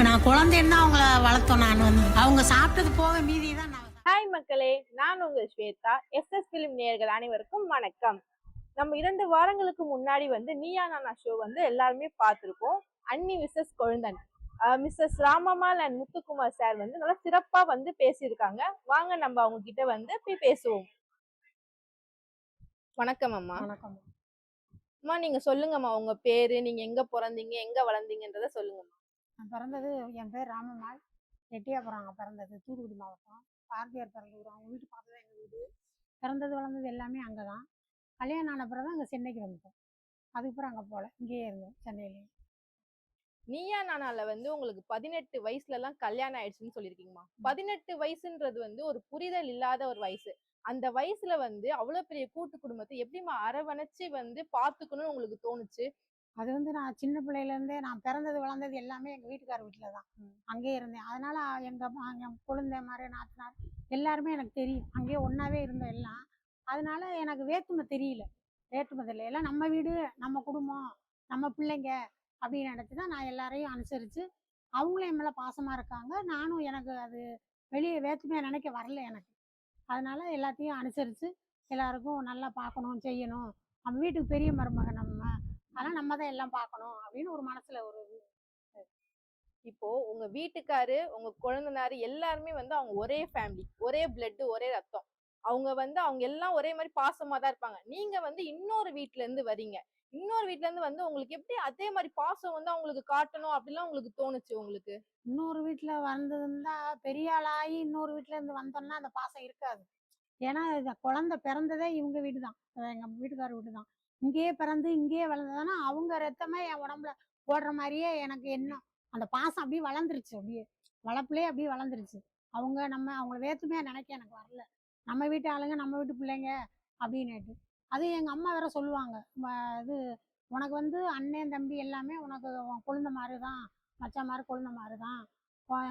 எனக்கு நான் குழந்தைன்னு தான் அவங்கள வளர்த்தோம் நான் வந்து. அவங்க சாப்பிட்டது போக மீதி தான் நான் ஹாய் மக்களே நான் உங்கள் ஸ்வேதா எஸ்எஸ் பிலிம் நேயர்கள் அனைவருக்கும் வணக்கம். நம்ம இரண்டு வாரங்களுக்கு முன்னாடி வந்து நீயா நானா ஷோ வந்து எல்லாருமே பார்த்துருக்கோம் அன்னி Mrs கொழுந்தன். Mrs Ramammal and Muthukumar sir வந்து நல்லா சிறப்பா வந்து பேசியிருக்காங்க. வாங்க நம்ம அவங்க கிட்ட வந்து போய் பேசுவோம். வணக்கம் அம்மா. வணக்கம். அம்மா நீங்க சொல்லுங்கம்மா உங்க பேரு நீங்க எங்க பிறந்தீங்க எங்க வளர்ந்தீங்கன்றத சொல்லுங்கம்மா. நான் பிறந்தது என் பேர் ராமம்மாள். எட்டியாபுரம் அங்கே பிறந்தது தூத்துக்குடி மாவட்டம். பாரதியார் பிறந்த ஊர். அவங்க வீட்டு பக்கத்துல எங்கள் வீடு. பிறந்தது வளர்ந்தது எல்லாமே அங்கே தான் கல்யாணம் ஆன பிறகு அங்கே சென்னைக்கு வந்துட்டோம். அதுக்கப்புறம் அங்கே போகல இங்கேயே இருந்தோம் சென்னையிலேயே. நீயா நானால வந்து உங்களுக்கு பதினெட்டு வயசுல எல்லாம் கல்யாணம் ஆயிடுச்சுன்னு சொல்லியிருக்கீங்கம்மா. பதினெட்டு வயசுன்றது வந்து ஒரு புரிதல் இல்லாத ஒரு வயசு. அந்த வயசுல வந்து அவ்வளவு பெரிய கூட்டு குடும்பத்தை எப்படிம்மா அரவணைச்சு வந்து பாத்துக்கணும்னு உங்களுக்கு தோணுச்சு? அது வந்து நான் சின்ன பிள்ளையிலேருந்தே நான் பிறந்தது வளர்ந்தது எல்லாமே எங்கள் வீட்டுக்கார வீட்டில் தான் அங்கேயே இருந்தேன். அதனால எங்கள் என் குழந்தை மாதிரி நாத்தனார் எல்லாருமே எனக்கு தெரியும். அங்கேயே ஒன்றாவே இருந்தோம் எல்லாம். அதனால எனக்கு வேற்றுமை தெரியல. வேற்றுமை தெரியல. எல்லாம் நம்ம வீடு நம்ம குடும்பம் நம்ம பிள்ளைங்க அப்படின்னு நினச்சி தான் நான் எல்லாரையும் அனுசரித்து அவங்களும் என் மேலே பாசமாக இருக்காங்க. நானும் எனக்கு அது வெளியே வேற்றுமையாக நினைக்க வரல எனக்கு. அதனால எல்லாத்தையும் அனுசரித்து எல்லாருக்கும் நல்லா பார்க்கணும் செய்யணும். நம்ம வீட்டுக்கு பெரிய மருமகன் நம்ம அதனால் நம்ம தான் எல்லாம் பார்க்கணும் அப்படின்னு ஒரு மனசில் ஒரு. இப்போ உங்க வீட்டுக்காரு உங்க குழந்தைனாரு எல்லாருமே வந்து அவங்க ஒரே ஃபேமிலி ஒரே பிளட் ஒரே ரத்தம். அவங்க வந்து அவங்க எல்லாம் ஒரே மாதிரி பாசமா தான் இருப்பாங்க. நீங்க வந்து இன்னொரு வீட்ல இருந்து வரீங்க இன்னொரு வீட்ல இருந்து வந்து உங்களுக்கு எப்படி அதே மாதிரி பாசம் வந்து அவங்களுக்கு காட்டணும் அப்படிலாம் உங்களுக்கு தோணுச்சு உங்களுக்கு? இன்னொரு வீட்டில் வந்ததுன்னா பெரிய ஆளாகி இன்னொரு வீட்டில் இருந்து வந்தோம்னா அந்த பாசம் இருக்காது. ஏன்னா குழந்தை பிறந்ததே இவங்க வீடு தான் எங்கள் வீட்டுக்கார வீடு தான் இங்கேயே பிறந்து இங்கேயே வளர்ந்ததுன்னா அவங்க ரத்தமே என் உடம்புல ஓடுற மாதிரியே எனக்கு எண்ணம். அந்த பாசம் அப்படியே வளர்ந்துருச்சு அப்படியே. வளர்ப்புலேயே அப்படியே வளர்ந்துருச்சு. அவங்க நம்ம அவங்கள வேற்றுமையாக நினைக்க எனக்கு வரல. நம்ம வீட்டு ஆளுங்க நம்ம வீட்டு பிள்ளைங்க அப்படின்னுட்டு. அது எங்கள் அம்மா வேற சொல்லுவாங்க. இது உனக்கு வந்து அண்ணன் தம்பி எல்லாமே உனக்கு கொழுந்த மாதிரி தான் மச்சான் மாதிரி கொழுந்த மாதிரி தான்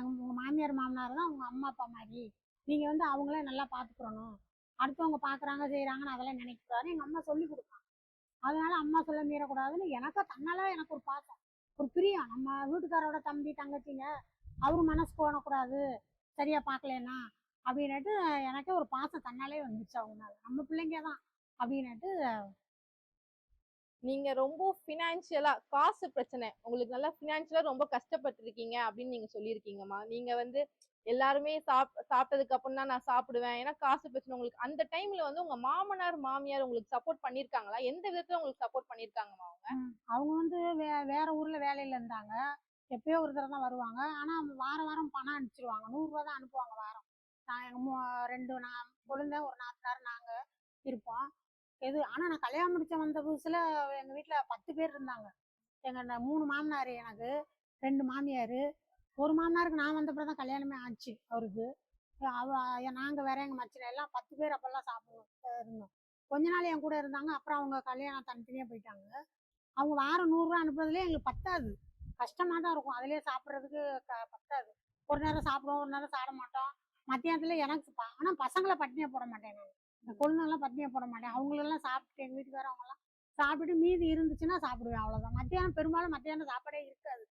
உங்கள் மாமியார் மாமனார் தான் உங்கள் அம்மா அப்பா மாதிரி. நீங்கள் வந்து அவங்களே நல்லா பார்த்துக்கிறணும் அடுத்தவங்க பார்க்குறாங்க செய்கிறாங்கன்னு அதெல்லாம் நினைக்கிறாரு எங்கள் அம்மா சொல்லி கொடுப்பாங்க. அதனால அம்மா சொல்ல மீறக்கூடாதுன்னு எனக்கு தன்னால எனக்கு ஒரு பாசம். ஒரு பிரியம். நம்ம வீட்டுக்காரோட தம்பி தங்கச்சிங்க அவர் மனசு போனக்கூடாது சரியா பார்க்கலன்னா அப்படின்னுட்டு எனக்கே ஒரு பாசம் தன்னாலே வந்துச்சு அவங்களால நம்ம பிள்ளைங்க தான் அப்படின்னுட்டு நீங்க ரொம்ப ஃபினான்ஷியலா காசு பிரச்சனை. உங்களுக்கு நல்லா ஃபினான்ஷியலா ரொம்ப கஷ்டப்பட்டிருக்கீங்க அப்படின்னு நீங்க சொல்லியிருக்கீங்கம்மா. நீங்க வந்து எல்லாருமே சாப் சாப்பிட்டதுக்கு அப்புறம் தான் நான் சாப்பிடுவேன். ஏன்னா காசு பிரச்சனை. உங்களுக்கு அந்த டைம்ல வந்து உங்க மாமனார் மாமியார் உங்களுக்கு சப்போர்ட் பண்ணிருக்காங்களா எந்த விதத்துல உங்களுக்கு சப்போர்ட் பண்ணிருக்காங்கம்மா அவங்க? அவங்க வந்து வே வேற ஊர்ல வேலையில இருந்தாங்க. எப்பயோ ஒரு தடவை தான் வருவாங்க. ஆனா வாரம் வாரம் பணம் அனுப்பிச்சிருவாங்க. நூறுரூவா தான் அனுப்புவாங்க வாரம். நான் எங்க ரெண்டு நான் கொழுந்த ஒரு நாத்தனார் நாங்க இருப்போம். எது ஆனா நான் கல்யாணம் முடிச்ச வந்த புதுசுல எங்க வீட்டுல பத்து பேர் இருந்தாங்க. எங்க மூணு மாமனார் எனக்கு ரெண்டு மாமியார் ஒரு மாமனாருக்கு நான் வந்த தான் கல்யாணமே ஆச்சு அவருக்கு. அவ நாங்கள் வேற எங்கள் மச்சில எல்லாம் பத்து பேர் அப்பெல்லாம் சாப்பிடுவோம் இருந்தோம். கொஞ்ச நாள் என் கூட இருந்தாங்க. அப்புறம் அவங்க கல்யாணம் தனித்தனியாக போயிட்டாங்க. அவங்க வாரம் நூறுரூவா அனுப்புறதுலேயே எங்களுக்கு பத்தாது. கஷ்டமாக தான் இருக்கும். அதுலேயே சாப்பிட்றதுக்கு க பத்தாது. ஒரு நேரம் சாப்பிடுவோம் ஒரு நேரம் சாப்பிட மாட்டோம். மத்தியானத்தில் எனக்கு ஆனால் பசங்களை பட்டினியாக போட மாட்டேன் நான். இந்த கொழுந்தெல்லாம் பட்டினியாக போட மாட்டேன். அவங்களெல்லாம் சாப்பிட்டு எங்கள் வீட்டுக்காரர் சாப்பிட்டுட்டு மீதி இருந்துச்சுன்னா சாப்பிடுவேன் அவ்வளோதான் மத்தியானம் பெரும்பாலும் மத்தியானம் சாப்பாடே இருக்காது.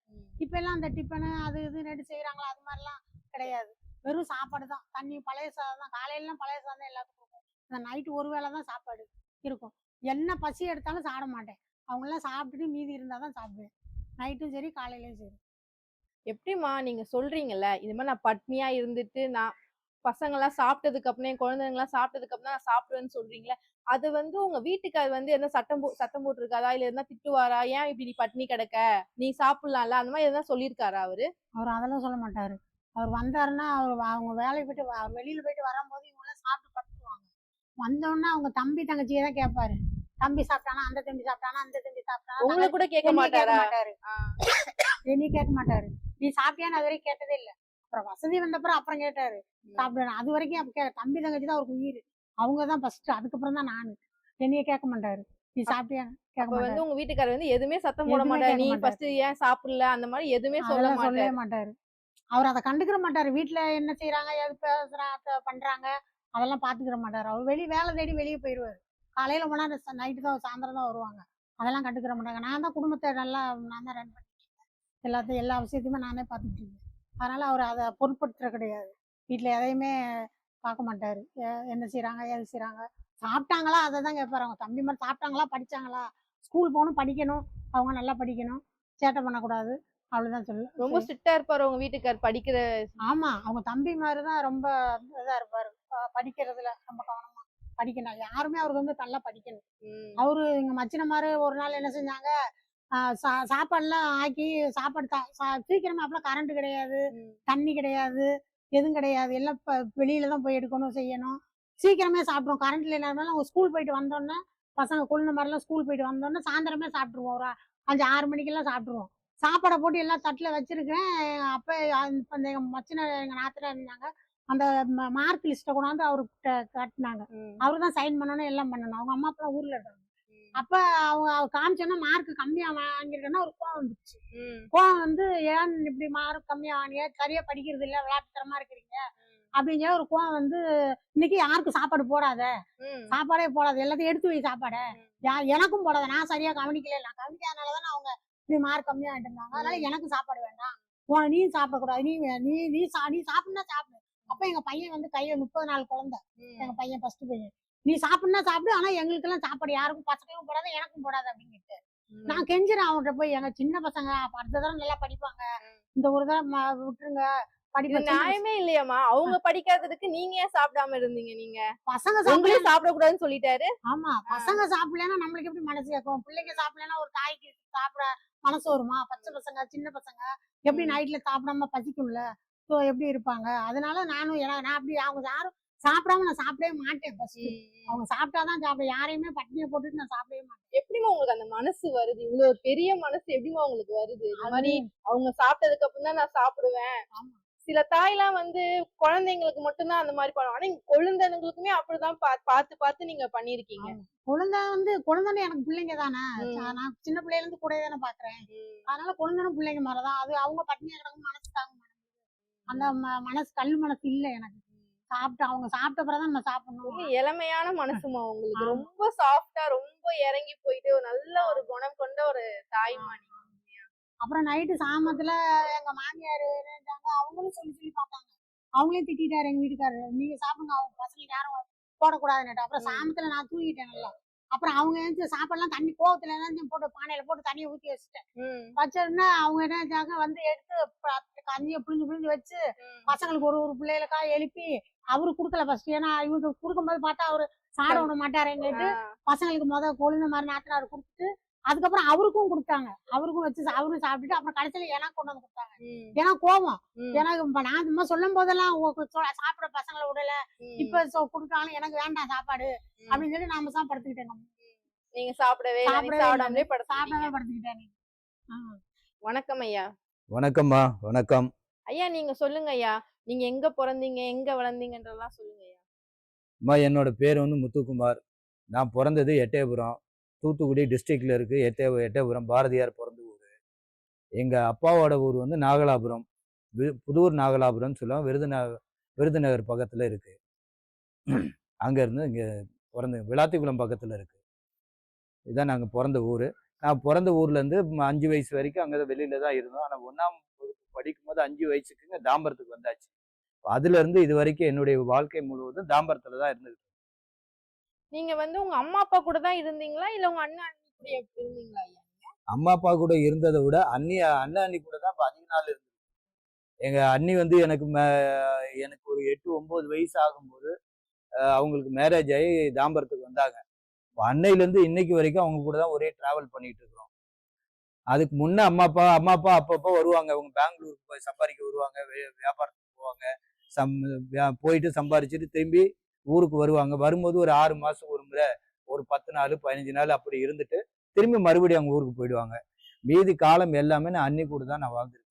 இப்போ எல்லாம் அந்த டிஃபனு அது இது நெடு செய்கிறாங்களா அது மாதிரிலாம் கிடையாது. வெறும் சாப்பாடு தான். தண்ணி பழைய சாதம் தான். காலையிலலாம் பழைய சாதம் தான் எல்லாத்துக்கும் இருக்கும் இந்த நைட்டு ஒரு வேளை தான் சாப்பாடு இருக்கும். என்ன பசி எடுத்தாலும் சாப்பிட மாட்டேன். அவங்கெல்லாம் சாப்பிட்டுட்டு மீதி இருந்தால் தான் சாப்பிடுவேன். நைட்டும் சரி காலையிலயும் சரி. எப்படிம்மா நீங்க சொல்றீங்கல்ல இது மாதிரி நான் பட்னியா இருந்துட்டு நான் பசங்க எல்லாம் சாப்பிட்டதுக்கு அப்புறம் என் குழந்தைங்க எல்லாம் சாப்பிட்டதுக்கு அப்புறம் நான் சாப்பிடுவேன்னு சொல்றீங்களே? அது வந்து உங்க வீட்டுக்கார் வந்து என்ன சட்டம் போ சத்தம் போட்டிருக்காரா இல்ல எதனா திட்டுவாரா? ஏன் இப்படி நீ பட்னி கிடக்க? நீ சாப்பிடலாம்ல? அந்த மாதிரி எதனா சொல்லியிருக்காரா அவரு? அவர் அதெல்லாம் சொல்ல மாட்டாரு. அவர் வந்தாருன்னா அவர் அவங்க வேலையை போயிட்டு வெளியில போயிட்டு வரும்போது இவங்கெல்லாம் சாப்பிட்டு படுத்துருவாங்க. வந்தோடனே அவங்க தம்பி தங்கச்சியை தான் கேட்பாரு. தம்பி சாப்பிட்டானா? அந்த தம்பி சாப்பிட்டானா? அந்த தம்பி சாப்பிட்டானா? உங்களை கூட கேட்க மாட்டாரா? மாட்டாரு. கேட்க மாட்டாரு. நீ சாப்பிட்டியான்னு அது வரைக்கும் கேட்டதே இல்ல. அப்புறம் வசதி வந்தப்புறம் அப்புறம் கேட்டாரு. சாப்பிடுவேன் அது வரைக்கும் அப்ப தம்பி தங்கச்சி தான் அவருக்கு உயிர். அவங்க தான் ஃபர்ஸ்ட் அதுக்கப்புறம் தான் நானு. என்னைய கேட்க மாட்டாரு. நீ சாப்பிட்டியான்னு கேட்க அப்ப வந்து உங்க வீட்டுக்காரர் வந்து எதுவுமே சத்தம் போட மாட்டாரு. நீ. ஃபர்ஸ்ட் ஏன் சாப்பிடல? அந்த மாதிரி எதுவுமே சொல்ல சொல்லவே மாட்டாரு. அவர் அதை கண்டுக்கிற மாட்டாரு. வீட்டுல என்ன செய்யறாங்க எது பேசுறாங்க பண்றாங்க? அதெல்லாம் பாத்துக்கிற மாட்டாரு. அவர் வெளிய வேலை தேடி வெளியே போயிடுவாரு காலையில போனா நைட்டு தான் சாயந்தரம் தான் வருவாங்க. அதெல்லாம் கண்டுக்கிற மாட்டாங்க. நான் தான் குடும்பத்தை நல்லா நான் தான் ரன் பண்ணிட்டு. எல்லாத்தையும் எல்லா விஷயத்தையுமே நானே பார்த்துக்கிட்டு இருக்கேன். அதனால அவர் அதை பொருட்படுத்துற கிடையாது. வீட்டில் எதையுமே பார்க்க மாட்டாரு. என்ன செய்றாங்க ஏது செய்றாங்க? சாப்பிட்டாங்களா? அதை தான் கேட்பாரு அவங்க. தம்பி மாதிரி சாப்பிட்டாங்களா? படிச்சாங்களா? ஸ்கூல் போகணும் படிக்கணும். அவங்க நல்லா படிக்கணும். சேட்டை பண்ணக்கூடாது. அவ்வளோதான் சொல்லு. ரொம்ப ஸ்ட்ரிக்டா இருப்பாரு உங்க வீட்டுக்கார் படிக்கிற ஆமா. அவங்க தம்பி மாதிரி தான் ரொம்ப இதா இருப்பாரு. படிக்கிறதுல ரொம்ப கவனமா படிக்கணும். யாருமே அவருக்கு வந்து நல்லா படிக்கணும். அவரு எங்க மச்சினமாரு ஒரு நாள் என்ன செஞ்சாங்க? சா- சாப்பாடுலாம் ஆக்கி சாப்பாடு தா- சா- சீக்கிரமா அப்பலாம் கரண்ட் கிடையாது தண்ணி கிடையாது எதுவும் கிடையாது எல்லாம் ப- வெளியில தான் போய் எடுக்கணும் செய்யணும். சீக்கிரமே சாப்பிடுவோம் கரண்ட் அவங்க ஸ்கூல் போயிட்டு வந்தோடனே பசங்க குழந்தை மாதிரிலாம் ஸ்கூல் போயிட்டு வந்தோடனே சாயந்தரமே சாப்பிட்ருவோம். ஒரு அஞ்சு ஆறு மணிக்கெல்லாம் சாப்பிட்ருவோம். சாப்பாடை போட்டு எல்லாம் தட்டில் வச்சிருக்கேன் அப்போ அந்த எங்க மச்சின எங்க நாத்திர இருந்தாங்க. அந்த மார்க் லிஸ்ட்டை கொண்டாந்து அவருக்கு காட்டினாங்க. அவரு தான் சைன் பண்ணணும் எல்லாம் பண்ணணும். அவங்க அம்மா அப்பா ஊர்ல இருக்காங்க. அப்ப அவங்க அவ காமிச்சோன்னா மார்க் கம்மியா வாங்கியிருக்கேன்னா ஒரு கோவம் வந்துச்சு கோவம் வந்து ஏன் இப்படி மார்க் கம்மியா வாங்கிய சரியா படிக்கிறது இல்ல விளையாட்டுத்தனமா இருக்கிறீங்க. அப்படிங்கிற ஒரு கோவம் வந்து இன்னைக்கு யாருக்கும் சாப்பாடு போடாத. சாப்பாடே போடாத. எல்லாத்தையும் எடுத்து வை சாப்பாடை. எனக்கும் போடாத. நான் சரியா கவனிக்கல. நான் கவனிக்காதனாலதான் அவங்க இப்படி மார்க் கம்மியா இருந்தாங்க. அதனால எனக்கு சாப்பாடு வேண்டாம். நீ சாப்பிடக்கூடாது. நீ நீ நீ சா- நீ சாப்பிடுனா சாப்பிடு. அப்ப எங்க பையன் வந்து கையை முப்பது நாள் குழந்தை. எங்க பையன் ஃபர்ஸ்ட் பையன் நீ சாப்பிடுனா சாப்பிடு ஆனா எங்களுக்கு எல்லாம் சாப்பாடு யாருக்கும் பசங்களுக்கும் போடாத எனக்கும் போடாத அப்படின்ட்டு ம். நான் கெஞ்சிறேன் அவன்கிட்ட போய் எங்க சின்ன பசங்க அடுத்த தடவை நல்லா படிப்பாங்க. இந்த ஒரு தடவை விட்டுருங்க. படிப்பு நியாயமே இல்லையாம்மா. அவங்க படிக்காததுக்கு நீங்க ஏன் சாப்பிடாம இருந்தீங்க நீங்க? பசங்க உங்களையும் சாப்பிடக்கூடாதுன்னு சொல்லிட்டாரு. ஆமா. பசங்க சாப்பிடலன்னா நம்மளுக்கு எப்படி மனசு கேட்கும்? பிள்ளைங்க சாப்பிடலன்னா ஒரு தாய்க்கு சாப்பிட மனசு வருமா? பச்சை பசங்க சின்ன பசங்க எப்படி. நைட்ல சாப்பிடாம பசிக்கும்ல? ஸோ எப்படி இருப்பாங்க? அதனால நானும் நான் அப்படி அவங்க யாரும் சாப்பிடாம நான் சாப்பிடவே மாட்டேன் ஃபர்ஸ்ட் அவங்க சாப்பிட்டாதான் சாப்பிட யாரையுமே பட்டினியை போட்டுட்டு நான் சாப்பிடவே மாட்டேன். எப்படிமா உங்களுக்கு அந்த மனசு வருது? இவ்வளவு பெரிய மனசு எப்படிமா உங்களுக்கு வருது? இந்த மாதிரி அவங்க சாப்பிட்டதுக்கு அப்புறம் தான் நான் சாப்பிடுவேன். சில தாய்லாம் வந்து குழந்தைங்களுக்கு மட்டும்தான் அந்த மாதிரி பண்ணுவாங்க. ஆனா கொழுந்தனுங்களுக்குமே அப்படிதான் பார்த்து பார்த்து நீங்க பண்ணிருக்கீங்க. குழந்தை வந்து குழந்தைன்னு எனக்கு பிள்ளைங்க தானே. நான் சின்ன பிள்ளையில இருந்து கூட தானே பாக்குறேன். அதனால குழந்தைனும் பிள்ளைங்க மாதிரிதான். அது அவங்க பட்டினியா கிடக்கும் மனசு தாங்க அந்த மனசு கல் மனசு இல்ல எனக்கு. சாப்பிட்டு அவங்க சாப்பிட்ட பிறகு நம்ம சாப்பிடணும். இளமையான மனசுமா உங்களுக்கு. ரொம்ப சாஃப்டா ரொம்ப இறங்கி போயிட்டு நல்ல ஒரு குணம் கொண்ட ஒரு தாய்மா நீங்க அப்புறம் நைட்டு சாமத்துல எங்க மாமியார் அவங்களும் சொல்லி சொல்லி பார்த்தாங்க. அவங்களே திட்டிட்டாரு எங்க வீட்டுக்காரரு. நீங்க சாப்பிடுங்க அவங்க பசங்களுக்கு யாரும் போடக்கூடாதுன்னு அப்புறம். சாமத்துல நான் தூங்கிட்டேன் நல்லா. அப்புறம் அவங்க எழுந்து சாப்பாடுலாம் தண்ணி கோவத்துல எல்லாம் போட்டு பானையில போட்டு தண்ணியை ஊத்தி வச்சுட்டேன். வச்சோன்னா அவங்க என்ன வந்து எடுத்து கஞ்சியை புழிஞ்சு புழிஞ்சு வச்சு. பசங்களுக்கு ஒரு ஒரு பிள்ளைகளுக்கா எழுப்பி அவரு குடுக்கல ஃபர்ஸ்ட் ஏன்னா இவங்க கொடுக்கும்போது பார்த்தா அவரு சாட விட மாட்டாருன்னுட்டு ஆ, பசங்களுக்கு முத கொழுந்த மாதிரி நாத்தனார் கொடுத்துட்டு அதுக்கப்புறம் அவருக்கும் கொடுத்தாங்க. அவருக்கும் வச்சு அவரும் சாப்பிட்டுட்டு அப்புறம் கடைசியில எனக்கு கொண்டு வந்து கொடுத்தாங்க. ஏன்னா கோவம் எனக்கு இப்ப நான் சும்மா சொல்லும் போதெல்லாம் சாப்பிட பசங்களை விடல. இப்ப கொடுத்தாலும் எனக்கு வேண்டாம் சாப்பாடு. அப்படின்னு சொல்லி நாம தான் படுத்துக்கிட்டேன் நீங்க சாப்பிடவே சாப்பிடவே சாப்பிடாம படுத்துக்கிட்டேன். வணக்கம் ஐயா. வணக்கம்மா வணக்கம். ஐயா நீங்க சொல்லுங்க ஐயா. நீங்க எங்க பிறந்தீங்க? எங்க வளர்ந்தீங்கன்றதெல்லாம் சொல்லுங்க அம்மா என்னோட பேர் வந்து முத்துக்குமார். நான் பிறந்தது எட்டயபுரம். தூத்துக்குடி டிஸ்ட்ரிக்டில் இருக்கு. எட்டே எட்டயபுரம் பாரதியார் பிறந்த ஊர். எங்கள் அப்பாவோட ஊர் வந்து நாகலாபுரம். வி- புதூர் நாகலாபுரம்னு சொல்லுவோம் விருதுநகர் விருதுநகர் பக்கத்தில் இருக்கு. அங்கேருந்து இங்கே பிறந்த விளாத்திக்குளம் பக்கத்தில் இருக்கு. இதுதான் நாங்கள் பிறந்த ஊர். நான் பிறந்த ஊர்லேருந்து அஞ்சு வயசு வரைக்கும் அங்கே தான் வெளியில தான் இருந்தோம். ஆனால் ஒன்றாம் வகுப்பு படிக்கும்போது அஞ்சு வயசுக்குங்க தாம்பரத்துக்கு வந்தாச்சு. அதுலேருந்து இது வரைக்கும் என்னுடைய வாழ்க்கை முழுவதும் தாம்பரத்தில் தான் இருந்தது நீங்க வந்து உங்க அம்மா அப்பா கூட தான் இருந்தீங்களா? இல்ல உங்க அண்ணன் அண்ணி கூட இருந்தீங்களா ஐயா? அம்மா அப்பா கூட இருந்ததை விட அண்ணி அண்ணன் அண்ணி கூட தான் இப்போ அதிக நாள் இருந்தது எங்க அண்ணி வந்து எனக்கு எனக்கு ஒரு எட்டு ஒன்பது வயசு ஆகும்போது அவங்களுக்கு மேரேஜ் ஆகி தாம்பரத்துக்கு வந்தாங்க. அன்னையிலேருந்து இன்னைக்கு வரைக்கும் அவங்க கூட தான் ஒரே டிராவல் பண்ணிட்டு இருக்கிறோம். அதுக்கு முன்ன அம்மா அப்பா அம்மா அப்பா அப்பப்போ வருவாங்க. அவங்க பெங்களூருக்கு போய் சம்பாதிக்க வருவாங்க வியாபாரத்துக்கு போவாங்க. சம் போயிட்டு சம்பாரிச்சுட்டு திரும்பி ஊருக்கு வருவாங்க. வரும்போது ஒரு ஆறு மாசம் ஒரு முறை ஒரு பத்து நாள் பதினஞ்சு நாள் அப்படி இருந்துட்டு திரும்பி மறுபடியும் அவங்க ஊருக்கு போயிடுவாங்க. மீதி காலம் எல்லாமே நான் அன்னி கூட தான் நான் வாழ்ந்துருக்கேன்.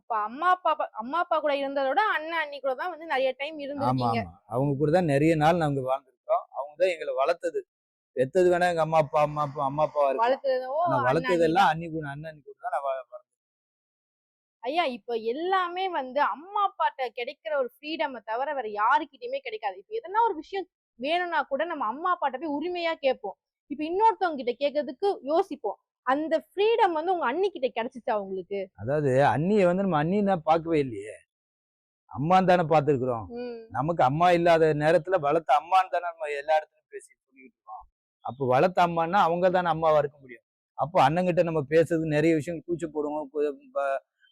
அப்ப அம்மா அப்பா அம்மா அப்பா கூட இருந்ததோட அண்ணன் அண்ணி கூட தான் வந்து நிறைய டைம் இருந்திருக்கீங்க. அவங்க கூட தான் நிறைய நாள் நாங்க வாழ்ந்துருக்கோம். அவங்க தான் எங்களை வளர்த்தது. பெத்தது வேணா எங்க அம்மா அப்பா அம்மா அப்பா அம்மா அப்பா வளர்த்ததோ. வளர்த்தது எல்லாம் அன்னி கூட அண்ணன் அன்னி கூட தான் நான். ஐயா இப்ப எல்லாமே வந்து அம்மா அப்பாட்ட கிடைக்கிற ஒரு ஃப்ரீடமை தவிர வேற யாருக்கிட்டயுமே கிடைக்காது. இப்ப எதனா ஒரு விஷயம் வேணும்னா கூட நம்ம அம்மா அப்பாட்ட போய் உரிமையா கேட்போம். இப்ப இன்னொருத்தவங்க கிட்ட கேட்கறதுக்கு யோசிப்போம். அந்த ஃப்ரீடம் வந்து உங்க அண்ணி கிட்ட கிடைச்சிச்சா உங்களுக்கு? அதாவது அண்ணியை வந்து நம்ம அண்ணின்னா பார்க்கவே இல்லையே. அம்மான்னு தானே பார்த்துருக்குறோம். நமக்கு அம்மா இல்லாத நேரத்துல வளர்த்த அம்மான்னு தானே நம்ம எல்லா இடத்துலயும் பேசி சொல்லிக்கிட்டு இருக்கோம். அப்போ வளர்த்த அம்மான்னா அவங்க தானே அம்மாவா இருக்க முடியும். அப்போ அண்ணங்கிட்ட நம்ம பேசுறதுக்கு நிறைய விஷயம் கூச்ச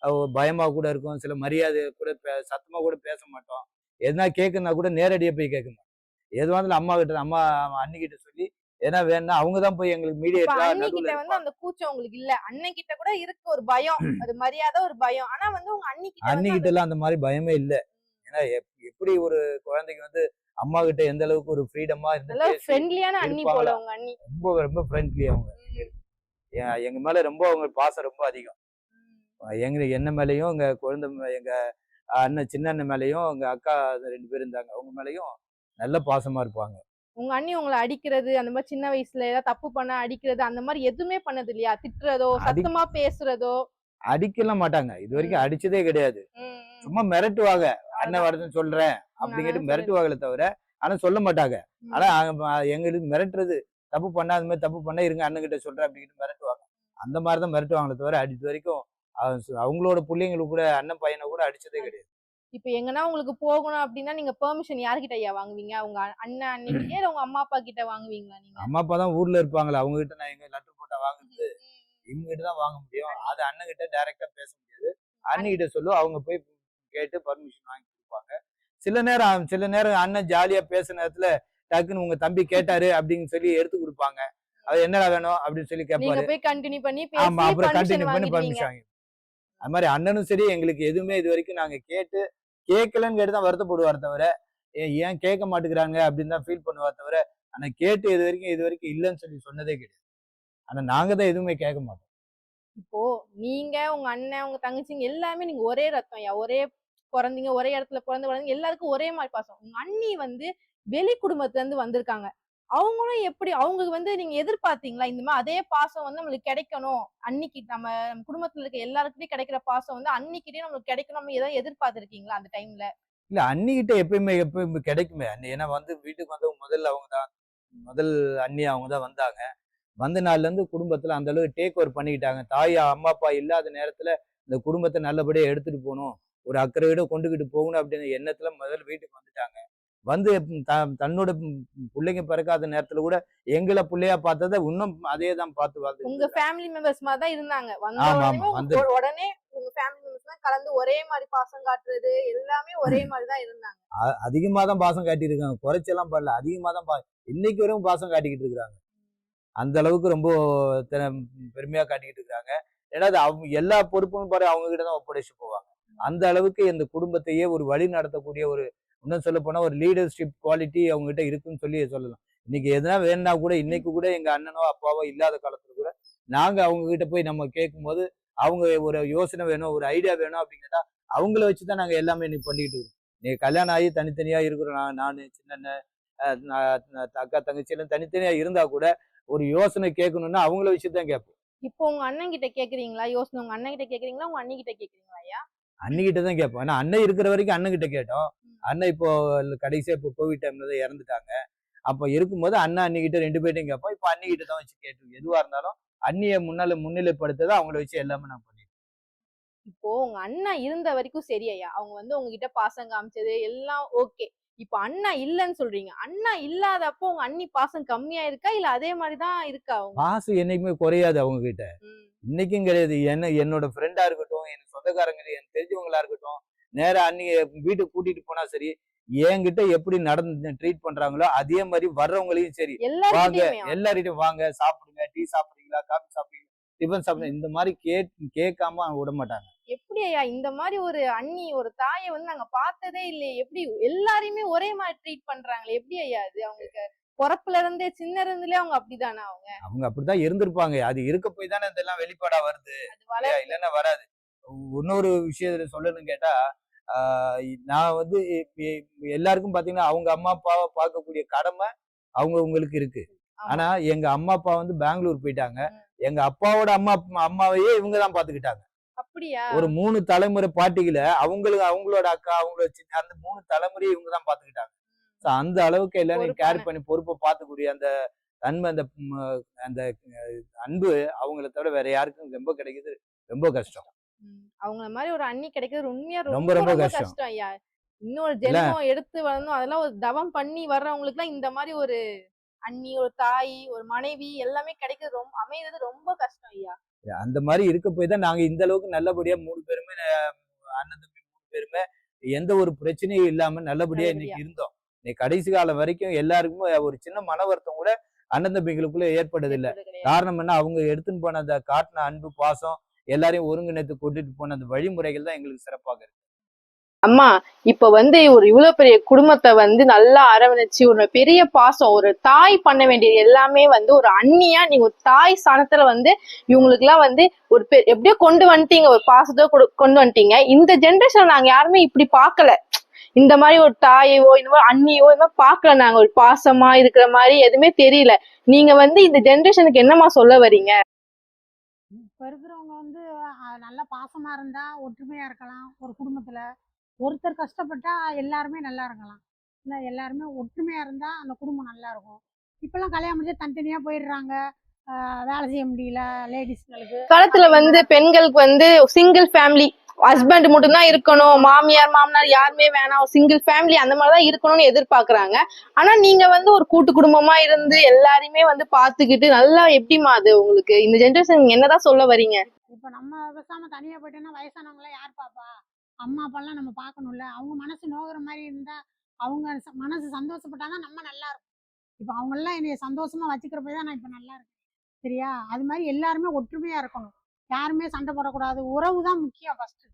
போடுவோம் கு- ப- அஹ் பயமா கூட இருக்கும். சில மரியாதை கூட பே- சத்தமா கூட பேச மாட்டோம். எதுனா கேட்கணும்னா கூட நேரடியா போய் கேட்க மாட்டோம். எதுவாக இருந்தாலும் அம்மா கிட்ட அம்மா அண்ணி கிட்ட சொல்லி எதனா வேணும்னா அவங்க தான் போய் எங்களுக்கு அண்ணி நடுவில் வந்து அந்த கூச்சம் உங்களுக்கு இல்ல. அண்ணன் கிட்ட கூட இருக்கு ஒரு பயம். அது மரியாதை ஒரு பயம். ஆனா வந்து உங்க அண்ணி கிட்ட அண்ணி கிட்ட எல்லாம் அந்த மாதிரி பயமே இல்ல. ஏன்னா எப்- எப்படி ஒரு குழந்தைக்கு வந்து அம்மா கிட்ட எந்த அளவுக்கு ஒரு ஃப்ரீடமா இருந்து நல்ல பேசி ஃப்ரெண்ட்லியான அண்ணி போல? உங்க அண்ணி. ரொம்ப ரொம்ப ஃப்ரெண்ட்லி அவங்க. எங்க மேல ரொம்ப அவங்க பாசம் ரொம்ப அதிகம். எங்க என்ன மேலயும் எங்க குழந்தை மே- எங்க அண்ணன் சின்ன அண்ணன் மேலயும் எங்க அக்கா ரெண்டு பேர் இருந்தாங்க. அவங்க மேலயும் நல்ல பாசமா இருப்பாங்க. உங்க அண்ணி உங்களை அடிக்கிறது அந்த மாதிரி சின்ன வயசுல ஏதாவது தப்பு பண்ண அடிக்கிறது அந்த மாதிரி எதுவுமே பண்ணது இல்லையா? திட்டுறதோ சத்தமா பேசுறதோ? அடிக்கலாம் மாட்டாங்க. இது வரைக்கும் அடிச்சதே கிடையாது. சும்மா மிரட்டுவாங்க. அண்ணன். வருதுன்னு சொல்றேன் அப்படிங்கிட்டு மிரட்டுவாங்களே தவிர ஆனா சொல்ல மாட்டாங்க. ஆனா எங்களுக்கு மிரட்டுறது தப்பு பண்ணா அந்த மாதிரி தப்பு பண்ணா இருங்க அண்ணன் கிட்ட சொல்றேன் அப்படிங்கிட்டு மிரட்டுவாங்க. அந்த மாதிரி தான் மிரட்டுவாங்களே தவிர அடிச்ச வரைக்கும் அவங்களோட பிள்ளைங்களுக்கு கூட அண்ணன் பையனை கூட அடிச்சதே கிடையாது. இப்ப எங்கன்னா உங்களுக்கு போகணும் அப்படின்னா நீங்க பெர்மிஷன் யார்கிட்ட ஐயா வாங்குவீங்க? உங்க அண்ணன் இல்ல உங்க அம்மா அப்பா கிட்ட வாங்குவீங்களா நீங்க? அம்மா அப்பா தான் ஊர்ல இருப்பாங்களே அவங்க கிட்ட நான் எங்க லெட்டர் போட்டா வாங்குறது இவங்க கிட்ட தான் வாங்க முடியும். அது அண்ணன் கிட்ட டைரக்டா பேச முடியாது. அண்ணி கிட்ட சொல்லும் அவங்க போய் கேட்டு பர்மிஷன் வாங்கி கொடுப்பாங்க. சில நேரம் சில நேரம் அண்ணன் ஜாலியா பேசுற நேரத்துல டக்குன்னு உங்க தம்பி கேட்டாரு அப்படின்னு சொல்லி எடுத்து கொடுப்பாங்க. அது என்னடா வேணும் அப்படின்னு சொல்லி கேட்பாரு போய் கண்டினியூ பண்ணி ஆமா பேசி அப்புறம் கண்டினியூ பண்ணி பர்மிஷன் வாங்கி அது மாதிரி அண்ணனும் சரி எங்களுக்கு எதுவுமே இது வரைக்கும் நாங்கள் கேட்டு கேட்கலன்னு கேட்டு தான் வருத்தப்படுவார் தவிர ஏ- ஏன் கேட்க மாட்டேங்கிறாங்க அப்படின்னு தான் ஃபீல் பண்ணுவார் தவிர ஆனால் கேட்டு இது வரைக்கும் இது வரைக்கும் இல்லைன்னு சொல்லி சொன்னதே கிடையாது. ஆனால் நாங்கள் தான் எதுவுமே கேட்க மாட்டோம். இப்போ நீங்க உங்க அண்ணன் உங்க தங்கச்சிங்க எல்லாமே நீங்க ஒரே ரத்தம் ஐயா. ஒரே பிறந்தீங்க ஒரே இடத்துல பிறந்து வளர்ந்தீங்க எல்லாருக்கும் ஒரே மாதிரி பாசம். உங்க அண்ணி வந்து வெளி குடும்பத்துல இருந்து வந்திருக்காங்க. அவங்களும் எப்படி அவங்களுக்கு வந்து நீங்க எதிர்பார்த்தீங்களா? இந்த மாதிரி அதே பாசம் வந்து நம்மளுக்கு கிடைக்கணும். அன்னைக்கு நம்ம நம்ம குடும்பத்துல இருக்க எல்லாருக்கிட்டையும் கிடைக்கிற பாசம் வந்து அன்னைக்கிட்டே நம்மளுக்கு கிடைக்கணும் நம்ம ஏதாவது எதிர்பார்த்திருக்கீங்களா அந்த டைம்ல? இல்ல அன்னிக்கிட்ட எப்பயுமே எப்பயுமே கிடைக்குமே. அண்ணி ஏன்னா வந்து வீட்டுக்கு வந்தவங்க முதல்ல அவங்க தான் முதல் அண்ணி அவங்க தான் வந்தாங்க. வந்த நாள்ல இருந்து குடும்பத்துல அந்த அளவுக்கு டேக் ஓவர் பண்ணிக்கிட்டாங்க. தாயா அம்மா அப்பா இல்லாத நேரத்துல இந்த குடும்பத்தை நல்லபடியா எடுத்துட்டு போகணும். ஒரு அக்கறையோட கொண்டுகிட்டு போகணும் அப்படின்ற எண்ணத்துல முதல்ல வீட்டுக்கு வந்துட்டாங்க. வந்து த- தன்னோட பிள்ளைங்க பிறக்காத நேரத்துல கூட எங்களை பிள்ளையா பார்த்ததை இன்னும் அதே தான் பார்த்து பார்த்து உங்க ஃபேமிலி மெம்பர்ஸ் மாதிரி தான் இருந்தாங்க. வந்த உடனே உங்க ஃபேமிலி மெம்பர்ஸ் தான் கலந்து ஒரே மாதிரி பாசம் காட்டுறது எல்லாமே ஒரே மாதிரி தான் இருந்தாங்க. அதிகமா தான் பாசம் காட்டியிருக்காங்க குறைச்செல்லாம் பண்ணல அதிகமா தான் பா இன்னைக்கு வரையும் பாசம் காட்டிக்கிட்டு இருக்காங்க அந்த அளவுக்கு ரொம்ப பெருமையா காட்டிக்கிட்டு இருக்காங்க ஏன்னா அது அவங்க எல்லா பொறுப்பும் பாரு அவங்க கிட்ட தான் ஒப்படைச்சு போவாங்க. அந்த அளவுக்கு இந்த குடும்பத்தையே ஒரு வழி நடத்தக்கூடிய ஒரு இன்னும் சொல்ல போனா ஒரு லீடர்ஷிப் குவாலிட்டி அவங்க கிட்ட இருக்குன்னு சொல்லி சொல்லலாம். இன்னைக்கு எதனா வேணும்னா கூட இன்னைக்கு கூட எங்க அண்ணனோ அப்பாவோ இல்லாத காலத்துல கூட நாங்க அவங்க கிட்ட போய் நம்ம கேட்கும்போது அவங்க ஒரு யோசனை வேணும் ஒரு ஐடியா வேணும் அப்படின்னு அவங்கள வச்சுதான் நாங்க எல்லாமே இன்னைக்கு பண்ணிக்கிட்டு இருக்கோம். நீ கல்யாணம் ஆகி தனித்தனியா இருக்கிறோம் நான் நானு சின்ன அக்கா தங்கச்சி எல்லாம் தனித்தனியா இருந்தா கூட ஒரு யோசனை கேட்கணும்னா அவங்கள வச்சு தான் கேட்போம். இப்போ உங்க அண்ணன் கிட்ட கேக்குறீங்களா? யோசனை உங்க அண்ணன் கிட்ட கேக்குறீங்களா? உங்க அண்ணி கிட்ட கேக்குறீங்களா ஐயா? அண்ணிக்கிட்ட தான் கேட்போம். ஏன்னா அண்ணன் இருக்கிற வரைக்கும் அண்ணன் கிட்ட கேட்டோம். அண்ணன் இப்போ கடைசியா இப்போ கோவிட் டைம்ல தான் இறந்துட்டாங்க. அப்போ இருக்கும்போது அண்ணன் அண்ணிக்கிட்ட ரெண்டு பேர்ட்டையும் கேட்போம். இப்போ அண்ணிக்கிட்ட தான் வச்சு கேட்டு எதுவா இருந்தாலும் அண்ணியை முன்னால முன்னிலைப்படுத்ததை அவங்கள வச்சு எல்லாமே நான் பண்ணிட்டேன் இப்போ உங்க அண்ணா இருந்த வரைக்கும் சரி ஐயா. அவங்க வந்து உங்ககிட்ட பாசம் காமிச்சது எல்லாம் ஓகே இப்போ அண்ணா இல்லைன்னு சொல்றீங்க. அண்ணா இல்லாதப்போ உங்க அண்ணி பாசம் கம்மியா இருக்கா இல்ல அதே மாதிரி தான் இருக்கா அவங்க? பாசம் என்னைக்குமே குறையாது அவங்க கிட்ட. இன்னைக்கும் கிடையாது. என்ன என்னோட ஃப்ரெண்டா இருக்கட்டும் என் சொந்தக்காரங்க எனக்கு தெரிஞ்சவங்களா இருக்கட்டும் நேரா அன்னைக்கு வீட்டுக்கு கூட்டிட்டு போனா சரி என்கிட்ட எப்படி நடந்து ட்ரீட் பண்றாங்களோ அதே மாதிரி வர்றவங்களையும் சரி. வாங்க எல்லார்கிட்டயும் வாங்க சாப்பிடுங்க டீ சாப்பிடுறீங்களா காபி சாப்பிடுறீங்களா டிஃபன் சாப்பிடுங்க இந்த மாதிரி கே கேட்காம விட மாட்டாங்க. எப்படி ஐயா இந்த மாதிரி ஒரு அண்ணி ஒரு தாயை வந்து நாங்க பார்த்ததே இல்லையே எப்படி எல்லாரையுமே ஒரே மாதிரி ட்ரீட் பண்றாங்களே எப்படி ஐயா அது அவங்களுக்கு பிறப்புல இருந்தே சின்ன இருந்துலே அவங்க அப்படிதானா அவங்க? அவங்க அப்படித்தான் இருந்திருப்பாங்க. அது இருக்க போய் தானே இதெல்லாம் வெளிப்பாடா வருது? இல்லைன்னா வராது. இன்னொரு விஷயத்துல சொல்லணும்னு கேட்டா நான் வந்து எல்லாருக்கும் பாத்தீங்கன்னா அவங்க அம்மா அப்பாவை பார்க்கக்கூடிய கடமை அவங்க உங்களுக்கு இருக்கு. ஆனா எங்க அம்மா அப்பா வந்து பெங்களூர் போயிட்டாங்க எங்க அப்பாவோட அம்மா அம்மாவையே இவங்க தான் பாத்துக்கிட்டாங்க அப்படியா ஒரு மூணு தலைமுறை பாட்டிகளை அவங்களுக்கு அவங்களோட அக்கா அவங்களோட சின்ன அந்த மூணு தலைமுறையை இவங்க தான் பாத்துக்கிட்டாங்க So, அந்த அளவுக்கு எல்லாரும் கேர். பண்ணி பொறுப்பை பார்த்துக்கூடிய அந்த தன்மை அந்த அந்த அன்பு அவங்கள தவிர வேற யாருக்கும் ரொம்ப கிடைக்குது ரொம்ப கஷ்டம். அவங்கள மாதிரி ஒரு அண்ணி கிடைக்கிறது உண்மையா ரொம்ப ரொம்ப, கஷ்டம். ஐயா. இன்னொரு ஜென்மம் எடுத்து வரணும் அதெல்லாம் ஒரு தவம் பண்ணி வர்றவங்களுக்கு எல்லாம் இந்த மாதிரி ஒரு அண்ணி ஒரு தாய் ஒரு மனைவி எல்லாமே கிடைக்கிறது ரொம்ப அமைகிறது ரொம்ப கஷ்டம் ஐயா. அந்த மாதிரி இருக்க போய் தான் நாங்க இந்த அளவுக்கு நல்லபடியா மூணு பேருமே அண்ணன் தம்பி மூணு பேருமே எந்த ஒரு பிரச்சனையும் இல்லாம நல்லபடியா இன்னைக்கு இருந்தோம். இன்னைக்கு கடைசி காலம் வரைக்கும் எல்லாருக்குமே ஒரு சின்ன மன வருத்தம் கூட அண்ணன் ஏற்படுறது கிடையாது. காரணம் என்ன? அவங்க எடுத்துன்னு போன அந்த காட்டின அன்பு பாசம் எல்லாரையும் ஒருங்கிணைத்து கொண்டுட்டு போன அந்த வழிமுறைகள் தான் எங்களுக்கு சிறப்பாக இருக்கு. அம்மா இப்ப வந்து ஒரு இவ்வளவு பெரிய குடும்பத்தை வந்து நல்லா அரவணைச்சு ஒரு பெரிய பாசம் ஒரு தாய் பண்ண வேண்டியது எல்லாமே வந்து ஒரு அண்ணியா நீங்க ஒரு தாய் சனத்துல வந்து இவங்களுக்கு எல்லாம் வந்து ஒரு பெ- எப்படியோ கொண்டு வந்துட்டீங்க ஒரு பாசத்தை கொடு- கொண்டு வந்துட்டீங்க. இந்த ஜென்ரேஷன் நாங்க யாருமே இப்படி பாக்கல. இந்த மாதிரி ஒரு தாயையோ இந்த மாதிரி அண்ணியோ இந்த மாதிரி பாக்கல நாங்க. ஒரு பாசமா இருக்கிற மாதிரி எதுவுமே தெரியல. நீங்க வந்து இந்த ஜென்ரேஷனுக்கு என்னமா சொல்ல வரீங்க? இப்போ இருக்கிறவங்க வந்து நல்லா நல்ல பாசமா இருந்தா ஒற்றுமையா இருக்கலாம். ஒரு குடும்பத்துல ஒருத்தர் கஷ்டப்பட்டா எல்லாருமே நல்லா இருக்கலாம். இல்லை எல்லாருமே ஒற்றுமையா இருந்தா அந்த குடும்பம் நல்லா இருக்கும். இப்பெல்லாம் கல்யாணம் முடிஞ்சு தனித்தனியா போயிடுறாங்க. வேலை செய்ய முடியல லேடிஸ்களுக்கு காலத்துல வந்து பெண்களுக்கு வந்து சிங்கிள் ஃபேமிலி ஹஸ்பண்ட் மட்டும்தான் இருக்கணும் மாமியார் மாமனார் யாருமே வேணாம். சிங்கிள் ஃபேமிலி அந்த மாதிரிதான் இருக்கணும்னு எதிர்பார்க்கறாங்க. ஆனா நீங்க வந்து ஒரு கூட்டு குடும்பமா இருந்து எல்லாரையுமே வந்து பாத்துக்கிட்டு நல்லா எப்படிமா அது உங்களுக்கு? இந்த ஜென்ரேஷன் என்னதான் சொல்ல வரீங்க? இப்போ நம்ம பேசாம தனியா போயிட்டோம்னா வயசானவங்கள யார் பாப்பா? அம்மா அப்பாலாம் நம்ம பார்க்கணும்ல. அவங்க மனசு நோகிற மாதிரி இருந்தா அவங்க ச- மனசு சந்தோஷப்பட்டாதான் நம்ம நல்லா இருக்கும். இப்போ அவங்கெல்லாம் என்னைய சந்தோஷமா வச்சுக்கிற போய் தான் நான் இப்போ நல்லா இருக்கேன். சரியா? அது மாதிரி எல்லாருமே ஒற்றுமையா இருக்கணும். யாருமே சண்டை போடக்கூடாது. உறவு தான் முக்கியம் ஃபர்ஸ்ட்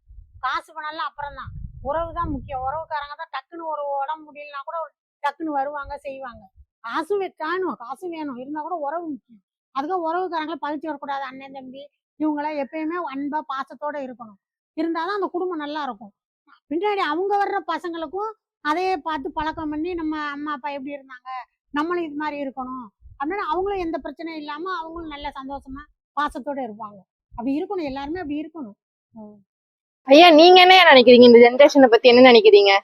காசு பணம்லாம் அப்புறம் தான் உறவு தான் முக்கியம். உறவுக்காரங்க தான் டக்குன்னு ஒரு உடம்பு முடியலனா கூட டக்குன்னு வருவாங்க செய்வாங்க. காசு வைக்கணும் காசு வேணும். இருந்தால் கூட உறவு முக்கியம். அதுக்காக உறவுக்காரங்களை பழிச்சு வரக்கூடாது அண்ணன் தம்பி. இவங்களாம் எப்பயுமே அன்பா பாசத்தோட இருக்கணும். இருந்தாதான் அந்த குடும்பம் நல்லா இருக்கும் பின்னாடி அவங்க வர்ற பசங்களுக்கும் அதையே பார்த்து பழக்கம் பண்ணி நம்ம அம்மா அப்பா எப்படி இருந்தாங்க? நம்மளும் இது மாதிரி இருக்கணும். அப்படின்னு அவங்களும் எந்த பிரச்சனையும் இல்லாம அவங்களும் நல்ல சந்தோஷமா பாசத்தோட இருப்பாங்க. அப்படி இருக்கணும். எல்லாருமே அப்படி இருக்கணும். ஐயா நீங்க என்ன நினைக்கிறீங்க? இந்த ஜென்ரேஷனை பத்தி என்ன நினைக்கிறீங்க?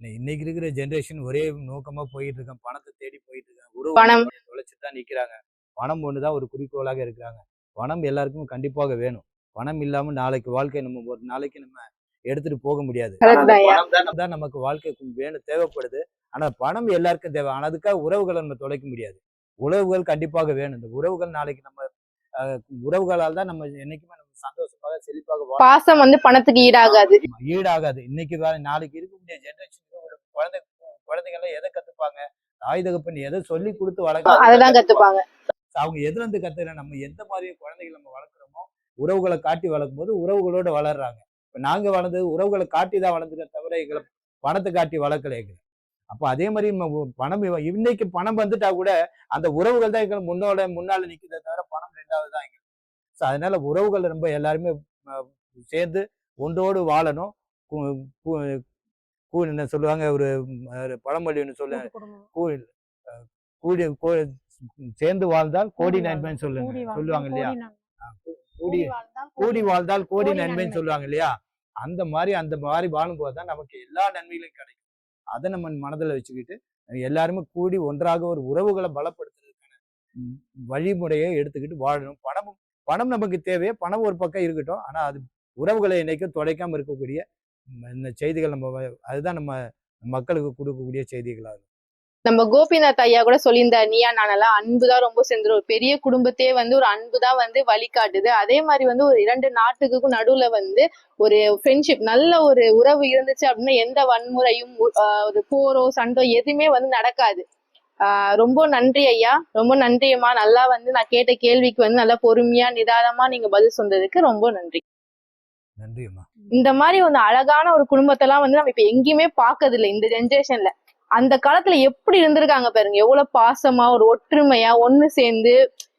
இன்னை- இன்னைக்கு இருக்கிற ஜென்ரேஷன் ஒரே நோக்கமா போயிட்டு இருக்கான் பணத்தை தேடி போயிட்டு இருக்காங்க உறவு பணம். தொலைச்சு தான் நிக்கிறாங்க. பணம் ஒண்ணுதான் ஒரு குறிக்கோளாக இருக்கிறாங்க. பணம் எல்லாருக்கும் கண்டிப்பாக வேணும். பணம் இல்லாம நாளைக்கு வாழ்க்கை நம்ம ஒரு நாளைக்கு நம்ம எடுத்துட்டு போக முடியாது. தான். பணம் நமக்கு வாழ்க்கைக்கு வேணும் தேவைப்படுது. ஆனா பணம் எல்லாருக்கும் தேவை. ஆனா அதுக்காக உறவுகளை நம்ம தொலைக்க முடியாது. உறவுகள் கண்டிப்பாக வேணும். இந்த உறவுகள் நாளைக்கு நம்ம உறவுகளால் தான் நம்ம என்னைக்குமே நம்ம சந்தோஷமாக செழிப்பாக பாசம் வந்து பணத்துக்கு ஈடாகாது. ஈடாகாது. இன்னைக்கு நாளைக்கு இருக்கக்கூடிய ஜெனரேஷனுக்கு குழந்தை குழந்தைங்க எல்லாம் எதை கத்துப்பாங்க? தாய் தகப்பன் எதை சொல்லி கொடுத்து வளர்க்க அததான் கத்துப்பாங்க. அவங்க எதுல இருந்து கத்துக்கிற நம்ம எந்த மாதிரி குழந்தைகள் நம்ம வளர்க்குறோமோ உறவுகளை காட்டி வளர்க்கும் போது உறவுகளோட வளர்றாங்க. இப்ப நாங்க வளர்ந்தது உறவுகளை காட்டி தான் வளர்ந்துக்க தவிர எங்களை பணத்தை காட்டி வளர்க்கல எங்களை. அப்போ அதே மாதிரி பணம் இன்னைக்கு பணம் வந்துட்டா கூட அந்த உறவுகள் தான் எங்களை முன்னோட முன்னால நிக்குதே தவிர ரெண்டாவது தான் எங்களுக்கு ஸோ அதனால உறவுகள் ரொம்ப எல்லாருமே சேர்ந்து ஒன்றோடு வாழணும். கு- என்ன சொல்லுவாங்க ஒரு பழமொழி ஒன்று சொல்ல கூட்டு குடும்பம். கூ- அஹ், கூடி சேர்ந்து வாழ்ந்தால் கோடி நன்மைன்னு சொல்லுங்க. சொல்லுவாங்க இல்லையா? கோடி. கூடி வாழ்ந்தால் கூடி நன்மைன்னு நன்மை. சொல்லுவாங்க இல்லையா? அந்த மாதிரி அந்த மாதிரி வாழும்போது தான் நமக்கு எல்லா நன்மைகளும் கிடைக்கும். அதை நம்ம மனதில் வச்சுக்கிட்டு எல்லாருமே கூடி ஒன்றாக ஒரு உறவுகளை பலப்படுத்துறதுக்கான ம், வழிமுறையை எடுத்துக்கிட்டு வாழணும். பணமும் பணம் நமக்கு தேவையே. பணம் ஒரு பக்கம் இருக்கட்டும். ஆனால் அது உறவுகளை இன்றைக்கும் தொலைக்காம இருக்கக்கூடிய இந்த செய்திகள் நம்ம வ- அதுதான் நம்ம மக்களுக்கு கொடுக்கக்கூடிய செய்திகளாக இருக்கும். நம்ம கோபிநாத் ஐயா கூட சொல்லியிருந்தார் நீயா நானெல்லாம் அன்பு தான் ரொம்ப சேர்ந்துரும் ஒரு பெரிய குடும்பத்தையே வந்து ஒரு அன்பு தான் வந்து வழிகாட்டுது. அதே மாதிரி வந்து ஒரு இரண்டு நாட்டுக்கும் நடுவுல வந்து ஒரு ஃப்ரெண்ட்ஷிப் நல்ல ஒரு உறவு இருந்துச்சு அப்படின்னா எந்த வன்முறையும் ஒரு போரோ சண்டோ எதுவுமே வந்து நடக்காது. ரொம்ப நன்றி ஐயா. ரொம்ப நன்றியம்மா நல்லா வந்து நான் கேட்ட கேள்விக்கு வந்து நல்லா பொறுமையா நிதானமா நீங்க பதில் சொன்னதுக்கு ரொம்ப நன்றி. நன்றி அம்மா. இந்த மாதிரி ஒரு அழகான ஒரு குடும்பத்தெல்லாம் வந்து நம்ம இப்ப எங்கேயுமே பார்க்கறது இல்லை இந்த ஜென்ரேஷன்ல அந்த காலத்துல எப்படி இருந்திருக்காங்க பாருங்க. எவ்வளவு பாசமா ஒரு ஒற்றுமையா ஒண்ணு சேர்ந்து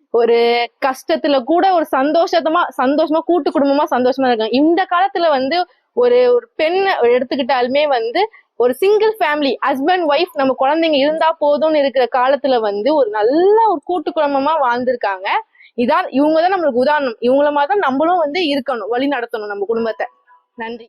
ஒரு கஷ்டத்துல கூட ஒரு சந்தோஷமா சந்தோஷமா கூட்டு குடும்பமா சந்தோஷமா இருக்காங்க. இந்த காலத்துல வந்து ஒரு ஒரு பெண்ணை எடுத்துக்கிட்டாலுமே வந்து ஒரு சிங்கிள் ஃபேமிலி ஹஸ்பண்ட் ஒய்ஃப் நம்ம குழந்தைங்க இருந்தா போதும்னு இருக்கிற காலத்துல வந்து ஒரு நல்ல ஒரு கூட்டு குடும்பமா வாழ்ந்திருக்காங்க. இதான் இவங்க தான் நம்மளுக்கு உதாரணம். இவங்கள மாதிரி தான் நம்மளும் வந்து இருக்கணும் வழி நடத்தணும் நம்ம குடும்பத்தை. நன்றி.